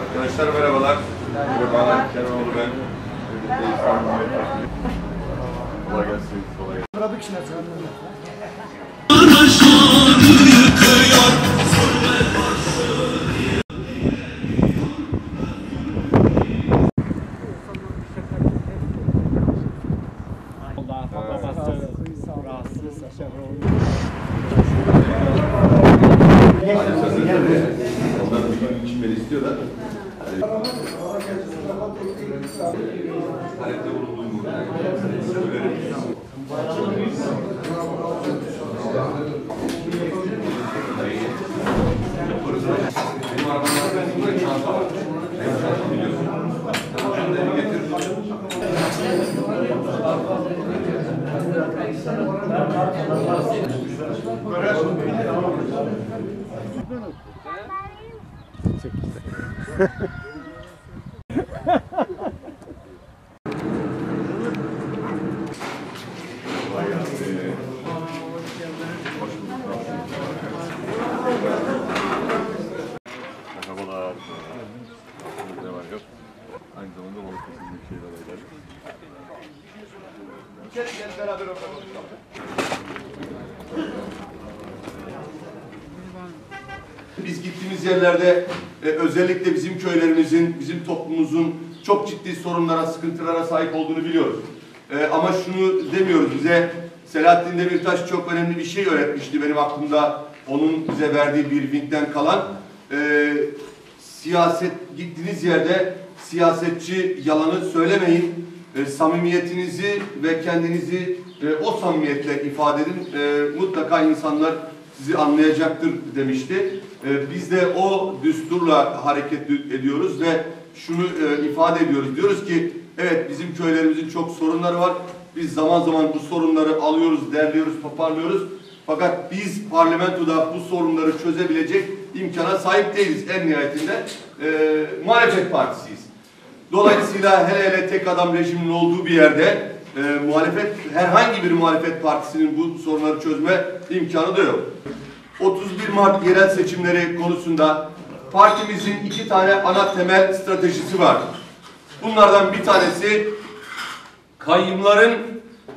Arkadaşlar merhabalar. Merhabalar. Kerimoğlu ben. Kolay gelsin. Kolay gelsin. Bırakık şimdi Daha fazla bastı. Ondan bir gün içmeli istiyor da. Talepte bulunduğum bu. Hoş bulduk. Merhabalar. Ne var yok? Aynı zamanda Balıkesir Büyükşehir adayları. Gel gel beraber oturalım. Biz gittiğimiz yerlerde e, özellikle bizim köylerimizin, bizim toplumumuzun çok ciddi sorunlara, sıkıntılara sahip olduğunu biliyoruz. E, ama şunu demiyoruz bize Selahattin Demirtaş çok önemli bir şey öğretmişti benim aklımda onun bize verdiği bir vinkten kalan. E, siyaset gittiğiniz yerde siyasetçi yalanı söylemeyin. E, samimiyetinizi ve kendinizi e, o samimiyetle ifade edin. E, mutlaka insanlar sizi anlayacaktır demişti. E, biz de o düsturla hareket ediyoruz ve şunu e, ifade ediyoruz. Diyoruz ki evet bizim köylerimizin çok sorunları var. Biz zaman zaman bu sorunları alıyoruz, derliyoruz, toparlıyoruz. Fakat biz parlamentoda bu sorunları çözebilecek imkana sahip değiliz en nihayetinde. E, muhalefet partisiyiz. Dolayısıyla hele hele tek adam rejiminin olduğu bir yerde e, muhalefet herhangi bir muhalefet partisinin bu sorunları çözme imkanı da yok. 31 Mart yerel seçimleri konusunda partimizin iki tane ana temel stratejisi var. Bunlardan bir tanesi kayyumların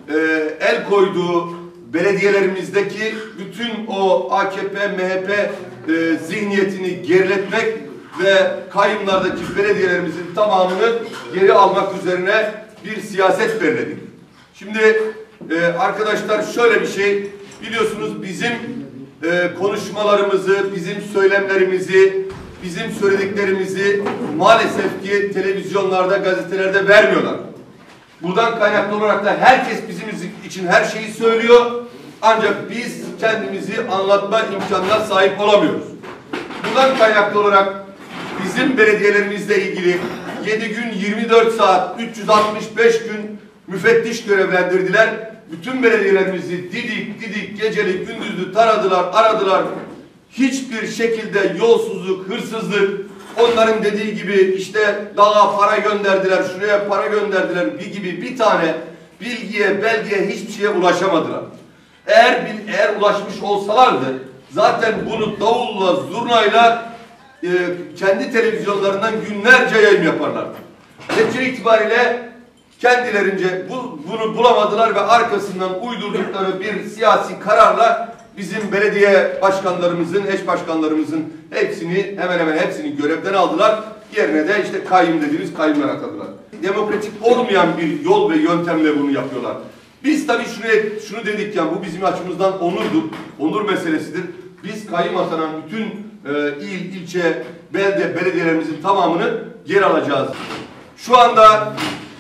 e, el koyduğu belediyelerimizdeki bütün o AKP, MHP e, zihniyetini geriletmek ve kayyumlardaki belediyelerimizin tamamını geri almak üzerine bir siyaset belirledik. Şimdi e, arkadaşlar şöyle bir şey biliyorsunuz bizim e, konuşmalarımızı, bizim söylemlerimizi, bizim söylediklerimizi maalesef ki televizyonlarda, gazetelerde vermiyorlar. Buradan kaynaklı olarak da herkes bizim için her şeyi söylüyor. Ancak biz kendimizi anlatma imkanına sahip olamıyoruz. Bundan kaynaklı olarak bizim belediyelerimizle ilgili 7 gün 24 saat 365 gün müfettiş görevlendirdiler. Bütün belediyelerimizi didik didik geceli gündüzlü taradılar, aradılar. Hiçbir şekilde yolsuzluk, hırsızlık, onların dediği gibi işte dağa para gönderdiler, şuraya para gönderdiler bir gibi bir tane bilgiye, belgeye hiçbir şeye ulaşamadılar. Eğer bil, eğer ulaşmış olsalardı zaten bunu davulla, zurnayla e, kendi televizyonlarından günlerce yayın yaparlardı. Netice itibariyle kendilerince bu, bunu bulamadılar ve arkasından uydurdukları bir siyasi kararla bizim belediye başkanlarımızın, eş başkanlarımızın hepsini hemen hemen hepsini görevden aldılar. Yerine de işte kayyum dediğimiz kayyumlar atadılar. Demokratik olmayan bir yol ve yöntemle bunu yapıyorlar. Biz tabii şuraya, şunu dedik ya bu bizim açımızdan onurdur, onur meselesidir. Biz kayyum atanan bütün e, il, ilçe, belde, belediyelerimizin tamamını geri alacağız. Şu anda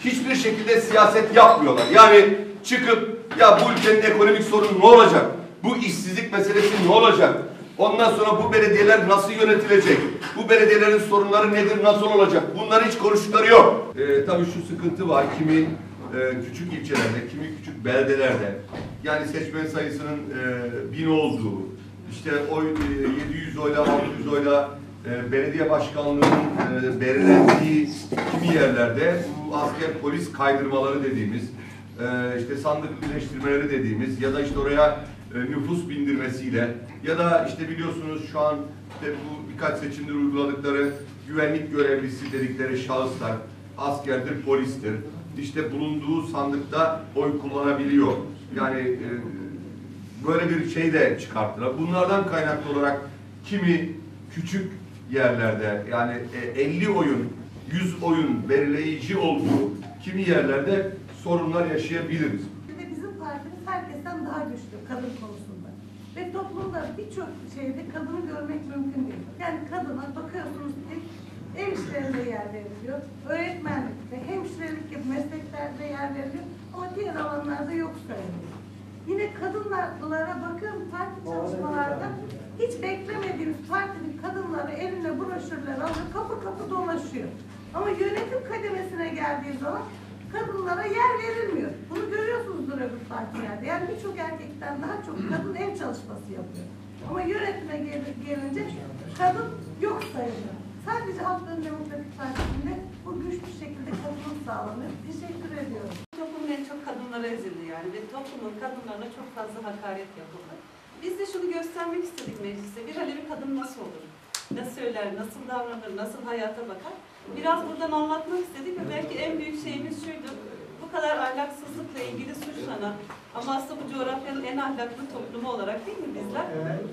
hiçbir şekilde siyaset yapmıyorlar. Yani çıkıp ya bu ülkenin ekonomik sorunu ne olacak? Bu işsizlik meselesi ne olacak? Ondan sonra bu belediyeler nasıl yönetilecek? Bu belediyelerin sorunları nedir, nasıl olacak? Bunları hiç konuştukları yok. Ee, tabii şu sıkıntı var. Kimi e, küçük ilçelerde, kimi küçük beldelerde yani seçmen sayısının e, bin olduğu, işte oy e, 700 oyla, 600 oyla e, belediye başkanlığının e, belirlendiği kimi yerlerde asker polis kaydırmaları dediğimiz, e, işte sandık birleştirmeleri dediğimiz ya da işte oraya e, nüfus bindirmesiyle ya da işte biliyorsunuz şu an işte bu birkaç seçimdir uyguladıkları güvenlik görevlisi dedikleri şahıslar askerdir, polistir. İşte bulunduğu sandıkta oy kullanabiliyor. Yani e, böyle bir şey de çıkarttılar. Bunlardan kaynaklı olarak kimi küçük yerlerde yani e, 50 oyun, 100 oyun belirleyici olduğu kimi yerlerde sorunlar yaşayabiliriz. Bir de bizim partimiz herkesten daha güçlü kadın konusunda. Ve toplumda birçok şeyde kadını görmek mümkün değil. Yani kadına bakıyorsunuz ki ev işlerinde yer veriliyor, öğretmenlikte, hemşirelik gibi mesleklerde yer veriliyor ama diğer alanlarda yok sayılıyor. Yine kadınlara bakıyorum parti çalışmalarda hiç beklemediğimiz partinin kadınları eline broşürler alıyor, kapı kapı dolaşıyor. Ama yönetim kademesine geldiği zaman kadınlara yer verilmiyor. Bunu görüyorsunuzdur öbür partilerde. Yani birçok erkekten daha çok kadın ev çalışması yapıyor. Ama yönetime gel- gelince kadın yok sayılıyor. Sadece Halkların Demokratik Partisi'nde bu güçlü şekilde katılım sağlanıyor. Teşekkür ediyorum. Toplumun en çok kadınlara ezildi yani ve toplumun kadınlarına çok fazla hakaret yapıldı. Biz de şunu göstermek istedik mecliste. Bir Alevi kadın nasıl olur? Ne söyler, nasıl davranır, nasıl hayata bakar? Biraz buradan anlatmak istedik ve belki en büyük şeyimiz şuydu. Bu kadar ahlaksızlıkla ilgili suçlanan ama aslında bu coğrafyanın en ahlaklı toplumu olarak değil mi bizler?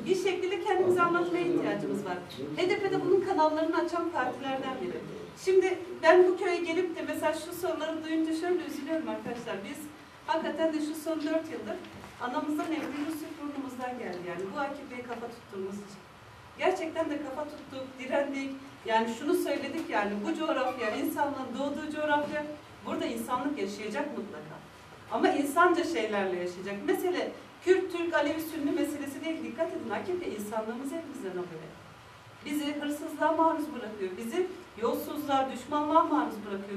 Bir şekilde kendimizi anlatmaya ihtiyacımız var. HDP'de bunun kanallarını açan partilerden biri. Şimdi ben bu köye gelip de mesela şu soruları duyunca şöyle üzülüyorum arkadaşlar. Biz hakikaten de şu son dört yıldır anamızdan emri Yusuf burnumuzdan geldi yani bu AKP'ye kafa tuttuğumuz için. Gerçekten de kafa tuttuk, direndik. Yani şunu söyledik yani bu coğrafya, insanlığın doğduğu coğrafya, burada insanlık yaşayacak mutlaka. Ama insanca şeylerle yaşayacak. Mesele Kürt, Türk, Alevi, Sünni meselesi değil. Dikkat edin AKP insanlığımızı elimizden alıyor. Bizi hırsızlığa maruz bırakıyor. Bizi yolsuzluğa, düşmanlığa maruz bırakıyor.